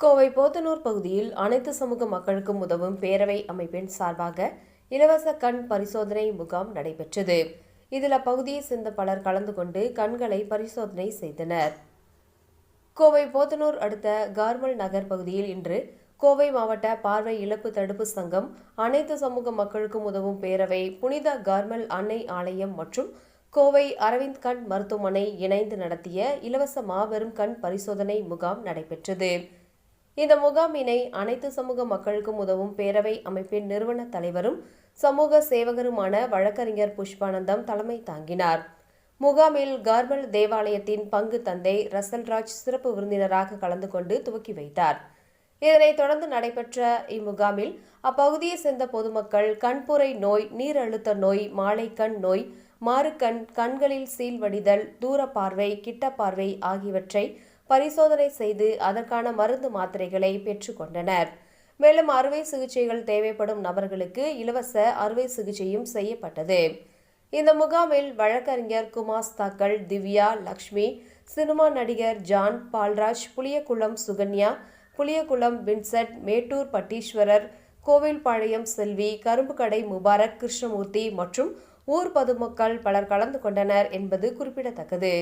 கோவை போத்தனூர் பகுதியில் அனைத்து சமூக மக்களுக்கும் உதவும் பேரவை அமைப்பின் சார்பாக இலவச கண் பரிசோதனை முகாம் நடைபெற்றது. இதில் அப்பகுதியை சேர்ந்த பலர் கலந்து கொண்டு கண்களை பரிசோதனை செய்தனர். கோவை போத்தனூர் அடுத்த கார்மல் நகர் பகுதியில் இன்று கோவை மாவட்ட பார்வை இழப்பு தடுப்பு சங்கம் அனைத்து சமூக மக்களுக்கும் உதவும் பேரவை புனித கார்மல் அன்னை ஆலயம் மற்றும் கோவை அரவிந்த் கண் மருத்துவமனை இணைந்து நடத்திய இலவச மாபெரும் கண் பரிசோதனை முகாம் நடைபெற்றது. இந்த முகாமினை அனைத்து சமூக மக்களுக்கும் உதவும் பேரவை அமைப்பின் நிறுவன தலைவரும் சமூக சேவகருமான வழக்கறிஞர் புஷ்பானந்தம் தலைமை தாங்கினார். முகாமில் கார்மல் தேவாலயத்தின் பங்கு தந்தை ரசல்ராஜ் சிறப்பு விருந்தினராக கலந்து கொண்டு துவக்கி வைத்தார். இதனைத் தொடர்ந்து நடைபெற்ற இம்முகாமில் அப்பகுதியை சேர்ந்த பொதுமக்கள் கண்புரை நோய் நீரழுத்த நோய் மாலைக்கண் நோய் மாறுக்கண் கண்களில் சீல் வடிதல் தூர பார்வை கிட்ட பார்வை ஆகியவற்றை பரிசோதனை செய்து அதற்கான மருந்து மாத்திரைகளை பெற்றுக்கொண்டனர் மேலும் அறுவை சிகிச்சைகள் தேவைப்படும் நபர்களுக்கு இலவச அறுவை சிகிச்சையும் செய்யப்பட்டது. இந்த முகாமில் வழக்கறிஞர் குமாஸ் தாக்கல் திவ்யா லக்ஷ்மி சினிமா நடிகர் ஜான் பால்ராஜ் புளியகுளம் சுகன்யா புளியகுளம் வின்சென்ட் மேட்டூர் பட்டீஸ்வரர் கோவில்பாளையம் செல்வி கரும்புக்கடை முபாரக் கிருஷ்ணமூர்த்தி மற்றும் ஊர் பொதுமக்கள் பலர் கலந்து கொண்டனர் என்பது குறிப்பிடத்தக்கது.